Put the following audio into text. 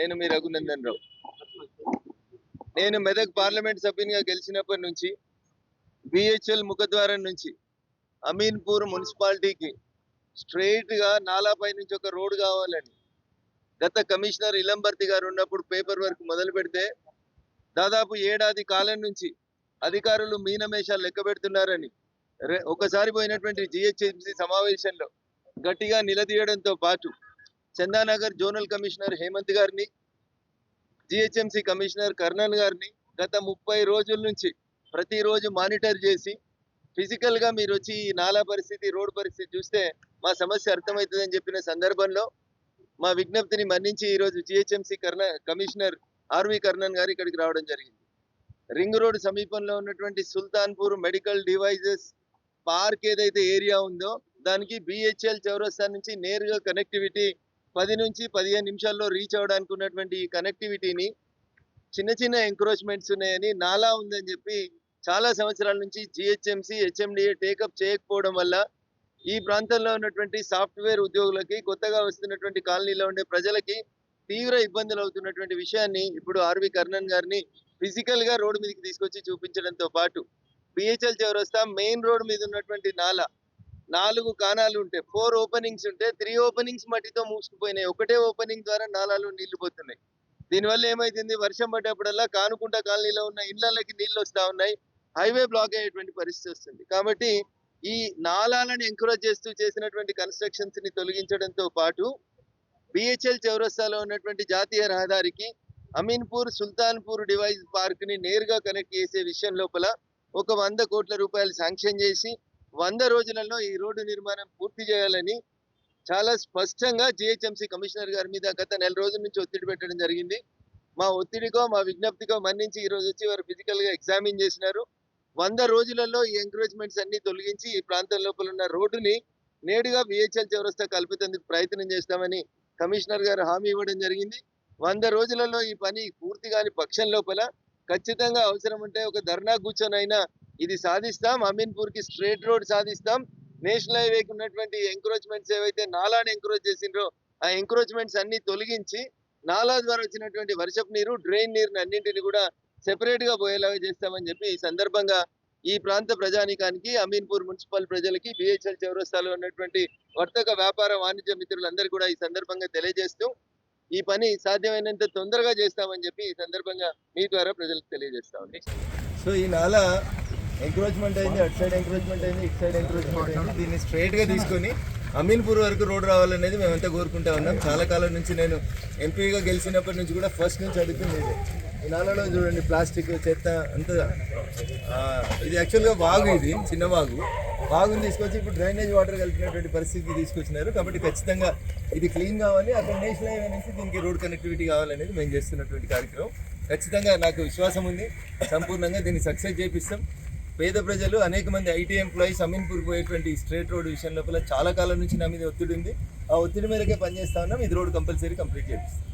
నేను మీ రఘునందన్ రావు. నేను మెదక్ పార్లమెంట్ సభ్యునిగా గెలిచినప్పటి నుంచి బిహెచ్ఎల్ ముఖద్వారం నుంచి అమీన్పూర్ మున్సిపాలిటీకి స్ట్రెయిట్గా నాలాపై నుంచి ఒక రోడ్ కావాలని గత కమిషనర్ ఇలంబర్తి గారు ఉన్నప్పుడు పేపర్ వర్క్ మొదలు పెడితే దాదాపు ఏడాది కాలం నుంచి అధికారులు మీనమేషాలు లెక్క పెడుతున్నారని ఒకసారి పోయినటువంటి జిహెచ్ఎంసీ సమావేశంలో గట్టిగా నిలదీయడంతో పాటు చందానగర్ జోనల్ కమిషనర్ హేమంత్ గారిని జిహెచ్ఎంసీ కమిషనర్ కర్ణన్ గారిని గత ముప్పై రోజుల నుంచి ప్రతిరోజు మానిటర్ చేసి ఫిజికల్గా మీరు వచ్చి ఈ నాలా పరిస్థితి రోడ్ పరిస్థితి చూస్తే మా సమస్య అర్థమవుతుందని చెప్పిన సందర్భంలో మా విజ్ఞప్తిని మన్నించి ఈరోజు జిహెచ్ఎంసీ కర్ణ కమిషనర్ ఆర్వి కర్ణన్ గారు ఇక్కడికి రావడం జరిగింది. రింగ్ రోడ్ సమీపంలో ఉన్నటువంటి సుల్తాన్పూర్ మెడికల్ డివైజెస్ పార్క్ ఏదైతే ఏరియా ఉందో దానికి బిహెచ్ఎల్ చౌరస్తా నుంచి నేరుగా కనెక్టివిటీ పది నుంచి పదిహేను నిమిషాల్లో రీచ్ అవడానికి ఉన్నటువంటి ఈ కనెక్టివిటీని చిన్న చిన్న ఎంక్రోచ్మెంట్స్ ఉన్నాయని నాలా ఉందని చెప్పి చాలా సంవత్సరాల నుంచి జిహెచ్ఎంసి హెచ్ఎండిఏ టేకప్ చేయకపోవడం వల్ల ఈ ప్రాంతంలో ఉన్నటువంటి సాఫ్ట్వేర్ ఉద్యోగులకి కొత్తగా వస్తున్నటువంటి కాలనీలో ఉండే ప్రజలకి తీవ్ర ఇబ్బందులు అవుతున్నటువంటి విషయాన్ని ఇప్పుడు ఆర్వి కర్ణన్ గారిని ఫిజికల్గా రోడ్డు మీదకి తీసుకొచ్చి చూపించడంతో పాటు బిహెచ్ఎల్ చౌరస్తా మెయిన్ రోడ్ మీద ఉన్నటువంటి నాలా నాలుగు కానాలు ఉంటాయి ఫోర్ ఓపెనింగ్స్ ఉంటే త్రీ ఓపెనింగ్స్ మట్టితో మూసుకుపోయినాయి. ఒకటే ఓపెనింగ్ ద్వారా నాలాలు నీళ్ళు పోతున్నాయి. దీనివల్ల ఏమైతుంది? వర్షం పడ్డప్పుడల్లా కానుకుంట కాలనీలో ఉన్న ఇళ్ళకి నీళ్ళు వస్తా ఉన్నాయి. హైవే బ్లాక్ అయ్యేటువంటి పరిస్థితి వస్తుంది. కాబట్టి ఈ నాలాలను ఎంకరేజ్ చేస్తూ చేసినటువంటి కన్స్ట్రక్షన్స్ని తొలగించడంతో పాటు బిహెచ్ఎల్ చౌరస్తాలో ఉన్నటువంటి జాతీయ రహదారికి అమీన్పూర్ సుల్తాన్పూర్ డివైస్ పార్క్ని నేరుగా కనెక్ట్ చేసే విషయం లోపల ఒక వంద కోట్ల రూపాయలు శాంక్షన్ చేసి వంద రోజులలో ఈ రోడ్డు నిర్మాణం పూర్తి చేయాలని చాలా స్పష్టంగా జిహెచ్ఎంసీ కమిషనర్ గారి మీద గత నెల రోజుల నుంచి ఒత్తిడి పెట్టడం జరిగింది. మా ఒత్తిడికో మా విజ్ఞప్తికో మన్నించి ఈ రోజు వచ్చి వారు ఫిజికల్గా ఎగ్జామిన్ చేసినారు. వంద రోజులలో ఈ ఎంకరేజ్మెంట్స్ అన్ని తొలగించి ఈ ప్రాంతం లోపల ఉన్న రోడ్డుని నేరుగా విహెచ్ఎల్ చౌరస్తా కల్పేందుకు ప్రయత్నం చేస్తామని కమిషనర్ గారు హామీ ఇవ్వడం జరిగింది. వంద రోజులలో ఈ పని పూర్తి కాని పక్షం లోపల ఖచ్చితంగా అవసరం ఉంటే ఒక ధర్నా కూర్చొనైనా ఇది సాధిస్తాం. అమీన్పూర్కి స్ట్రేట్ రోడ్ సాధిస్తాం. నేషనల్ హైవేకి ఉన్నటువంటి ఎంక్రోచ్మెంట్స్ ఏవైతే నాలాని ఎంక్రోచ్ చేసిండ్రో ఆ ఎంక్రోచ్మెంట్స్ అన్ని తొలగించి నాలా ద్వారా వచ్చినటువంటి వర్షపు నీరు డ్రైన్ నీరుని అన్నింటిని కూడా సెపరేట్గా పోయేలాగా చేస్తామని చెప్పి ఈ సందర్భంగా ఈ ప్రాంత ప్రజానికానికి అమీన్పూర్ మున్సిపల్ ప్రజలకి బిహెచ్ఎల్ చౌరస్తాలో ఉన్నటువంటి వర్తక వ్యాపార వాణిజ్య మిత్రులందరూ కూడా ఈ సందర్భంగా తెలియజేస్తూ ఈ పని సాధ్యమైనంత తొందరగా చేస్తామని చెప్పి ఈ సందర్భంగా మీ ద్వారా ప్రజలకు తెలియజేస్తామండి సో ఈ నాలా ఎంక్రోచ్మెంట్ అయింది అటు సైడ్ ఎంక్రోచ్మెంట్ అయింది ఇటు సైడ్ ఎంక్రోచ్మెంట్ అయింది. దీన్ని స్ట్రైట్గా తీసుకొని అమీన్పూర్ వరకు రోడ్ రావాలనేది మేమంతా కోరుకుంటా ఉన్నాం. చాలా కాలం నుంచి నేను ఎంపీగా గెలిచినప్పటి నుంచి కూడా ఫస్ట్ నుంచి అడుగుతుంది ఈ నాలలో చూడండి ప్లాస్టిక్ చెత్త అంతా ఇది యాక్చువల్గా వాగు ఇది చిన్న వాగు. వాగుని తీసుకొచ్చి ఇప్పుడు డ్రైనేజ్ వాటర్ కలిపినటువంటి పరిస్థితికి తీసుకొచ్చినారు. కాబట్టి ఖచ్చితంగా ఇది క్లీన్ కావాలి. అక్కడ నేషనల్ హైవే నుంచి దీనికి రోడ్ కనెక్టివిటీ కావాలనేది మేము చేస్తున్నటువంటి కార్యక్రమం. ఖచ్చితంగా నాకు విశ్వాసం ఉంది. సంపూర్ణంగా దీన్ని సక్సెస్ చేపిస్తాం. పేద ప్రజలు అనేక మంది ఐటీ ఎంప్లాయీస్ అమీన్పూర్ పోయేటువంటి స్ట్రేట్ రోడ్ విషయం లోపల చాలా కాలం నుంచి నా మీద ఒత్తిడి ఉంది. ఆ ఒత్తిడి మేరకే పనిచేస్తా ఉన్నాం. ఇది రోడ్ కంపల్సరీ కంప్లీట్ చేపిస్తాం.